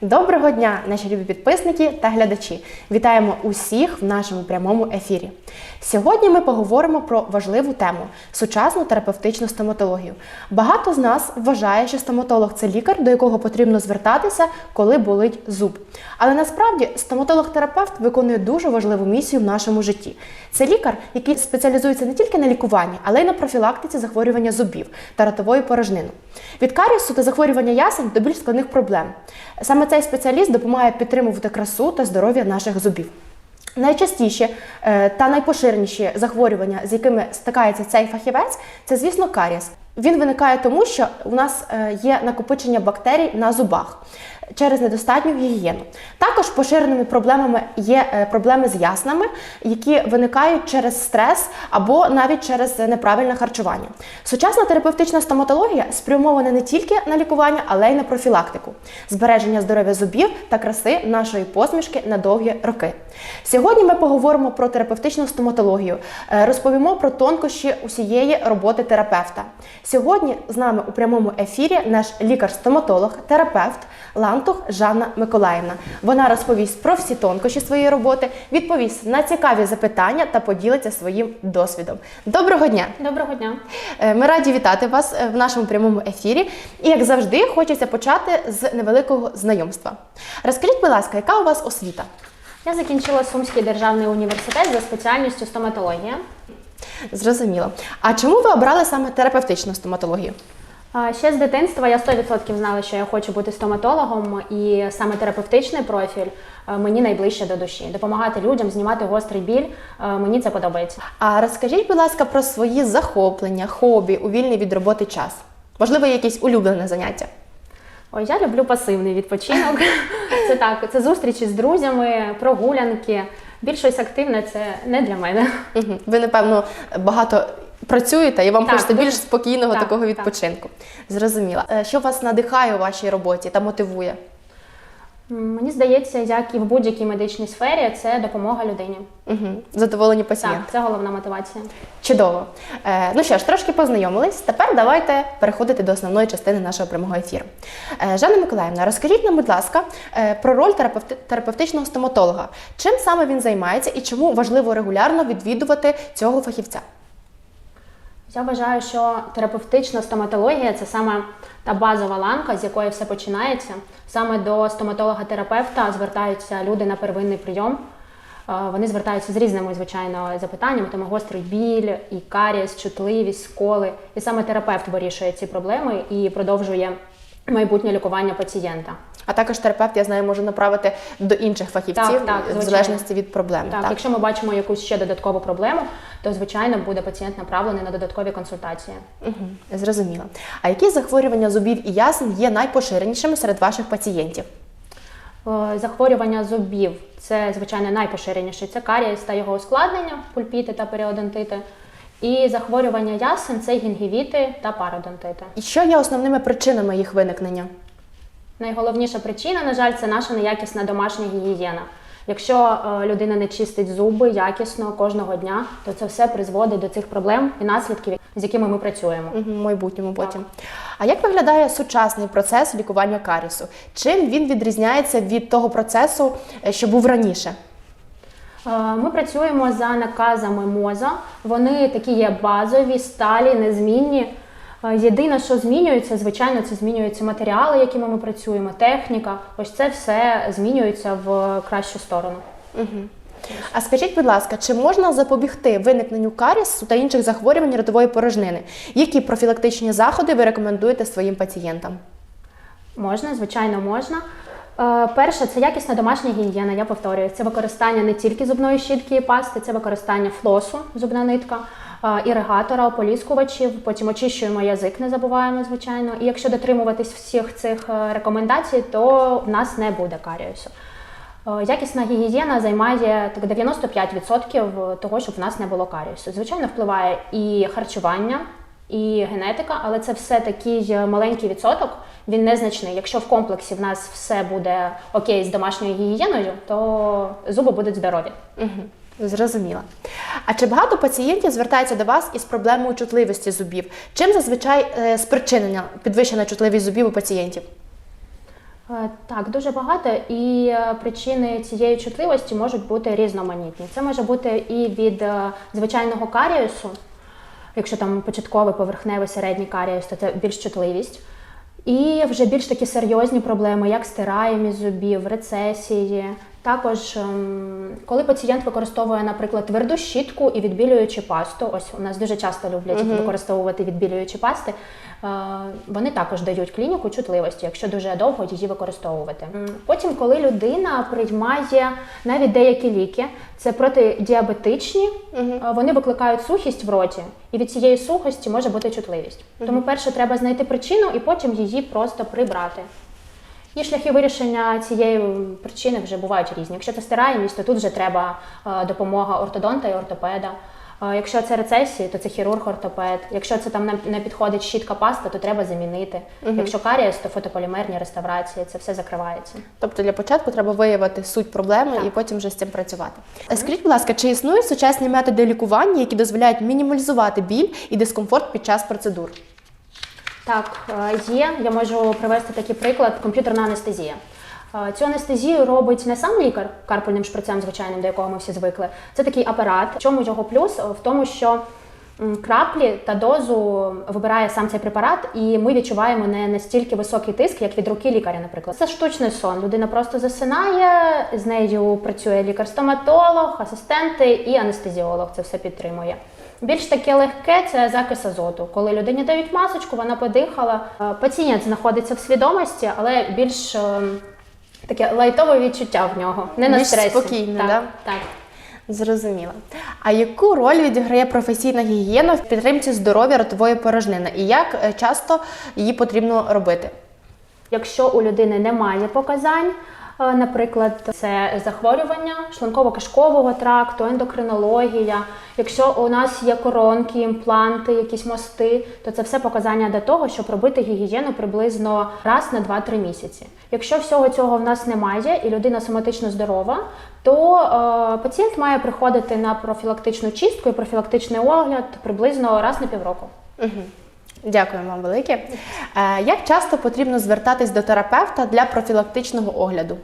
Доброго дня, наші любі підписники та глядачі! Вітаємо усіх в нашому прямому ефірі. Сьогодні ми поговоримо про важливу тему сучасну терапевтичну стоматологію. Багато з нас вважає, що стоматолог це лікар, до якого потрібно звертатися, коли болить зуб. Але насправді стоматолог-терапевт виконує дуже важливу місію в нашому житті. Це лікар, який спеціалізується не тільки на лікуванні, але й на профілактиці захворювання зубів та ротової порожнини. Від карісу та захворювання ясен до більш складних проблем. Саме цей спеціаліст допомагає підтримувати красу та здоров'я наших зубів. Найчастіші е, та найпоширеніші захворювання, з якими стикається цей фахівець, це, звісно, каріс. Він виникає тому, що у нас е, є накопичення бактерій на зубах через недостатню гігієну. Також поширеними проблемами є е, проблеми з яснами, які виникають через стрес або навіть через неправильне харчування. Сучасна терапевтична стоматологія спрямована не тільки на лікування, але й на профілактику, збереження здоров'я зубів та краси нашої посмішки на довгі роки. Сьогодні ми поговоримо про терапевтичну стоматологію, е, розповімо про тонкощі усієї роботи терапевта. Сьогодні з нами у прямому ефірі наш лікар-стоматолог, терапевт Лантух Жанна Миколаївна. Вона розповість про всі тонкощі своєї роботи, відповість на цікаві запитання та поділиться своїм досвідом. Доброго дня! Доброго дня. Е, Ми раді вітати вас е, в нашому прямому ефірі. І як завжди, хочеться почати з невеликого знайомства. Розкажіть, будь ласка, яка у вас освіта? Я закінчила Сумський державний університет за спеціальністю стоматологія. Зрозуміло. А чому ви обрали саме терапевтичну стоматологію? Ще з дитинства я 100% знала, що я хочу бути стоматологом, і саме терапевтичний профіль е, мені найближче до душі. Допомагати людям, знімати гострий біль. е, Мені це подобається. А розкажіть, будь ласка, про свої захоплення, хобі у вільний від роботи час. Можливо, якесь улюблене заняття? Ой, я люблю пасивний відпочинок. Це так, це зустрічі з друзями, прогулянки. Більш щось активне це не для мене. Ви, напевно, багато працюєте і вам Так, хочеться дуже- більш спокійного так, такого так. відпочинку. Зрозуміла. Е, Що вас надихає у вашій роботі та мотивує? Мені здається, як і в будь-якій медичній сфері, це допомога людині. Угу. Задоволені пацієнти. Так, це головна мотивація. Чудово. Е, ну що ж, трошки познайомились. Тепер давайте переходити до основної частини нашого прямого ефіру. Е, Жанна Миколаївна, розкажіть нам, будь ласка, е, про роль терапевти- терапевтичного стоматолога. Чим саме він займається і чому важливо регулярно відвідувати цього фахівця? Я вважаю, що терапевтична стоматологія це саме та базова ланка, з якої все починається. Саме до стоматолога-терапевта звертаються люди на первинний прийом. Е, Вони звертаються з різними, звичайно, запитаннями, тому гострий біль, і карієс, чутливість, сколи. І саме терапевт вирішує ці проблеми і продовжує майбутнє лікування пацієнта. А також терапевт, я знаю, може направити до інших фахівців Так, так, в залежності від проблем. Так, якщо ми бачимо якусь ще додаткову проблему, то звичайно буде пацієнт направлений на додаткові консультації. Угу, зрозуміло. А які захворювання зубів і ясен є найпоширенішими серед ваших пацієнтів? Е, Захворювання зубів це звичайно найпоширеніше. Це карієс та його ускладнення, пульпіти та періодонтити. І захворювання ясен це гінгівіти та пародонтити. І що є основними причинами їх виникнення? Найголовніша причина, на жаль, це наша неякісна домашня гігієна. Якщо е, людина не чистить зуби якісно кожного дня, то це все призводить до цих проблем і наслідків, з якими ми працюємо. В майбутньому потім. А як виглядає сучасний процес лікування карісу? Чим він відрізняється від того процесу, е, що був раніше? Е, Ми працюємо за наказами МОЗа. Вони такі є базові, сталі, незмінні. Е, Єдине, що змінюється, звичайно, це змінюються матеріали, якими ми працюємо, техніка. Ось це все змінюється в кращу сторону. А скажіть, будь ласка, чи можна запобігти виникненню карісу та інших захворювань ротової порожнини? Які профілактичні заходи ви рекомендуєте своїм пацієнтам? Можна, звичайно, можна. Е, Перше, це якісна домашня гігієна, я повторюю. Це використання не тільки зубної щітки і пасти, це використання флосу, зубна нитка, іригатора, ополіскувачів, потім очищуємо язик, не забуваємо, звичайно. І якщо дотримуватись всіх цих е, рекомендацій, то в нас не буде каріусу. Е, Якісна гігієна займає так 95% того, щоб в нас не було каріусу. Звичайно, впливає і харчування, і генетика, але це все такий е, маленький відсоток, він незначний. Якщо в комплексі в нас все буде окей з домашньою гігієною, то зуби будуть здорові. Угу. Зрозуміла. А чи багато пацієнтів звертаються до вас із проблемою чутливості зубів? Чим зазвичай е, спричинена підвищена чутливість зубів у пацієнтів? Е, Так, дуже багато, і е, причини цієї чутливості можуть бути різноманітні. Це може бути і від звичайного каріусу, якщо там початковий поверхневий середній каріус, то це більш чутливість. І вже більш такі серйозні проблеми, як стираємість зубів, рецесії. Також, ем, коли пацієнт використовує, наприклад, тверду щітку і відбілюючу пасту, ось у нас дуже часто люблять використовувати відбілюючі пасти, е, вони також дають клініку чутливості, якщо дуже довго її використовувати. Потім, коли людина приймає навіть деякі ліки, це протидіабетичні, е, вони викликають сухість в роті, і від цієї сухості може бути чутливість. Тому перше треба знайти причину і потім її просто прибрати. І шляхи вирішення цієї причини вже бувають різні. Якщо це стираємість, то тут вже треба е, допомога ортодонта і ортопеда. Е, Якщо це рецесії, то це хірург-ортопед. Якщо це там не- підходить щітка паста, то треба замінити. Якщо карієс, то фотополімерні реставрації, це все закривається. Тобто для початку треба виявити суть проблеми Так. і потім вже з цим працювати. Е, Скажіть, будь ласка, чи існують сучасні методи лікування, які дозволяють мінімалізувати біль і дискомфорт під час процедур? Так, е, є. Я можу привести такий приклад: комп'ютерна анестезія. Е, Цю анестезію робить не сам лікар карпальним шприцем, звичайним, до якого ми всі звикли. Це такий апарат. В чому його плюс? Е, В тому, що краплі та дозу вибирає сам цей препарат, і ми відчуваємо не настільки високий тиск, як від руки лікаря, наприклад. Це штучний сон. Людина просто засинає, з нею працює лікар-стоматолог, асистенти і анестезіолог. Це все підтримує. Більш таке легке це закис азоту. Коли людині дають масочку, вона подихала. Е, Пацієнт знаходиться в свідомості, але більш е, таке лайтове відчуття в нього, не на Більш стресі. спокійне, так, да? так. Зрозуміло. А яку роль відіграє професійна гігієна в підтримці здоров'я ротової порожнини і як е, часто її потрібно робити? Якщо у людини немає показань, наприклад, це захворювання шлунково-кишкового тракту, ендокринологія. Якщо у нас є коронки, імпланти, якісь мости, то це все показання до того, щоб робити гігієну приблизно раз на 2-3 місяці. Якщо всього цього в нас немає і людина соматично здорова, то е, пацієнт має приходити на профілактичну чистку і профілактичний огляд приблизно раз на півроку. Дякую вам велике. Е, Як часто потрібно звертатись до терапевта для профілактичного огляду?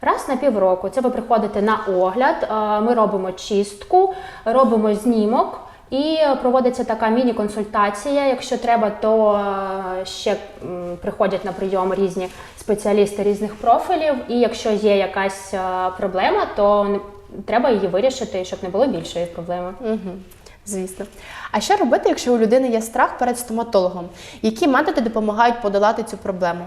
Раз на півроку це ви приходите на огляд, е, ми робимо чистку, робимо знімок. І проводиться така міні-консультація. Якщо треба, то е, ще приходять на прийом різні спеціалісти різних профілів. І якщо є якась проблема, то треба її вирішити, щоб не було більшої проблеми. Угу. Звісно. А що робити, якщо у людини є страх перед стоматологом? Які методи допомагають подолати цю проблему?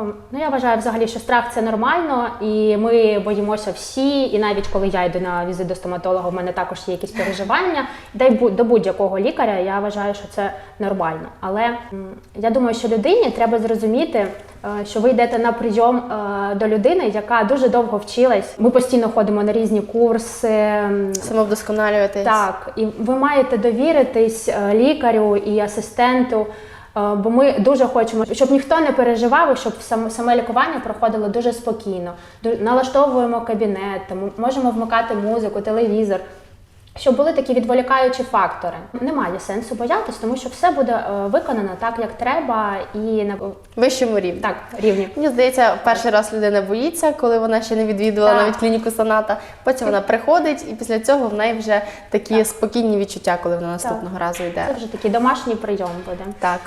Ем, Ну, я вважаю взагалі, що страх це нормально, і ми боїмося всі. І навіть коли я йду на візит до стоматолога, в мене також є якісь переживання. Дай до будь-якого лікаря, я вважаю, що це нормально. Але я думаю, що людині треба зрозуміти, е, що ви йдете на прийом е, до людини, яка дуже довго вчилась. Ми постійно ходимо на різні курси. Самовдосконалюватись? так, і ви маєте довіритись е, лікарю і асистенту. Е, Бо ми дуже хочемо, щоб ніхто не переживав, щоб сам- саме лікування проходило дуже спокійно. Налаштовуємо кабінет, можемо вмикати музику, телевізор, щоб були такі відволікаючі фактори. Немає сенсу боятись, тому що все буде е, виконано так, як треба, і на Вищому рівні. так рівні. Мені здається, перший раз людина боїться, коли вона ще не відвідувала Так. навіть клініку соната. Потім вона приходить, і після цього в неї вже такі спокійні відчуття, коли вона наступного разу йде. Це вже такий домашній прийом буде. Так.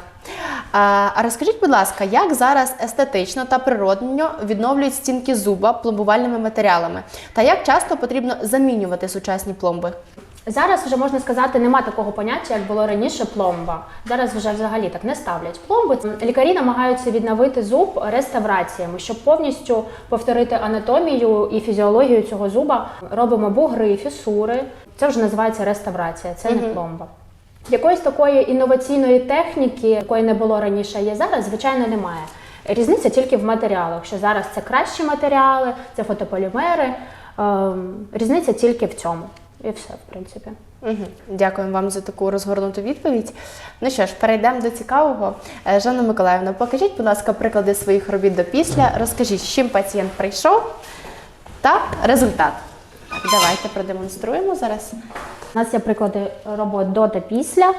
А, розкажіть, будь ласка, як зараз естетично та природньо відновлюють стінки зуба пломбувальними матеріалами? Та як часто потрібно замінювати сучасні пломби? Зараз вже можна сказати, нема такого поняття, як було раніше пломба. Зараз вже взагалі так не ставлять пломби. Лікарі намагаються відновити зуб реставраціями, щоб повністю повторити анатомію і фізіологію цього зуба. Робимо бугри, фісури. Це вже називається реставрація, це не пломба. Якоїсь такої інноваційної техніки, якої не було раніше, є зараз, звичайно, немає. Різниця тільки в матеріалах, що зараз це кращі матеріали, це фотополімери. Ем, Різниця тільки в цьому. І все, в принципі. Угу. Дякуємо вам за таку розгорнуту відповідь. Ну що ж, перейдемо до цікавого. Е, Жанна Миколаївна, покажіть, будь ласка, приклади своїх робіт до після. Розкажіть, з чим пацієнт прийшов та результат. Давайте продемонструємо зараз. У нас є приклади робот до та після.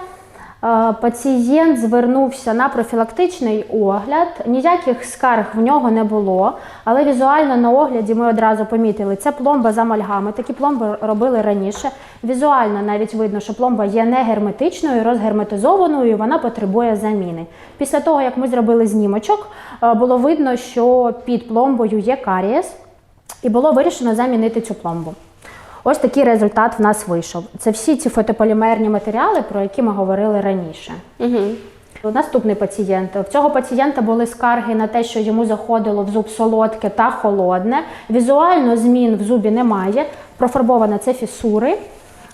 Е, Пацієнт звернувся на профілактичний огляд. Ніяких скарг в нього не було, але візуально на огляді ми одразу помітили, це пломба з амальгами. Такі пломби робили раніше. Візуально навіть видно, що пломба є не герметичною, розгерметизованою, вона потребує заміни. Після того, як ми зробили знімочок, е, було видно, що під пломбою є карієс, і було вирішено замінити цю пломбу. Ось такий результат в нас вийшов. Це всі ці фотополімерні матеріали, про які ми говорили раніше. Угу. Наступний пацієнт. В цього пацієнта були скарги на те, що йому заходило в зуб солодке та холодне. Візуально змін в зубі немає. Профарбовано це фісури.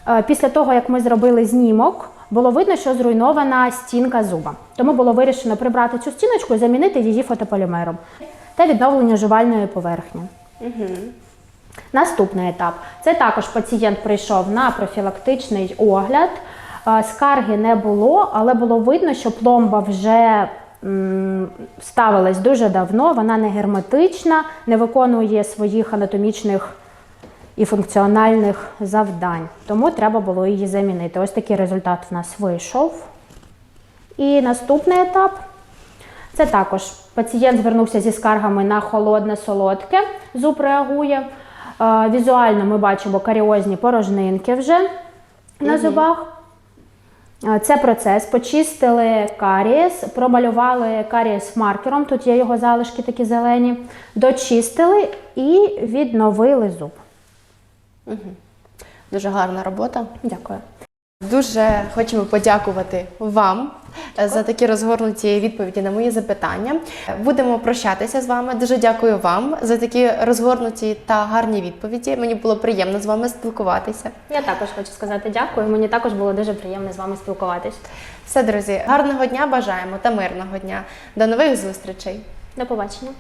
Е, Після того, як ми зробили знімок, було видно, що зруйнована стінка зуба. Тому було вирішено прибрати цю стіночку і замінити її фотополімером та відновлення жувальної поверхні. Наступний етап. Це також пацієнт прийшов на профілактичний огляд. Скарги не було, але було видно, що пломба вже ставилась дуже давно, вона не герметична, не виконує своїх анатомічних і функціональних завдань. Тому треба було її замінити. Ось такий результат в нас вийшов. І наступний етап це також пацієнт звернувся зі скаргами на холодне солодке, зуб реагує. Візуально ми бачимо каріозні порожнинки вже на зубах. Це процес. Почистили карієс, промалювали карієс маркером, тут є його залишки такі зелені, дочистили і відновили зуб. Дуже гарна робота. Дякую. Дуже хочемо подякувати вам е, за такі розгорнуті відповіді на мої запитання. Будемо прощатися з вами. Дуже дякую вам за такі розгорнуті та гарні відповіді. Мені було приємно з вами спілкуватися. Я також хочу сказати дякую. Мені також було дуже приємно з вами спілкуватися. Все, друзі, гарного дня бажаємо та мирного дня. До нових зустрічей! До побачення.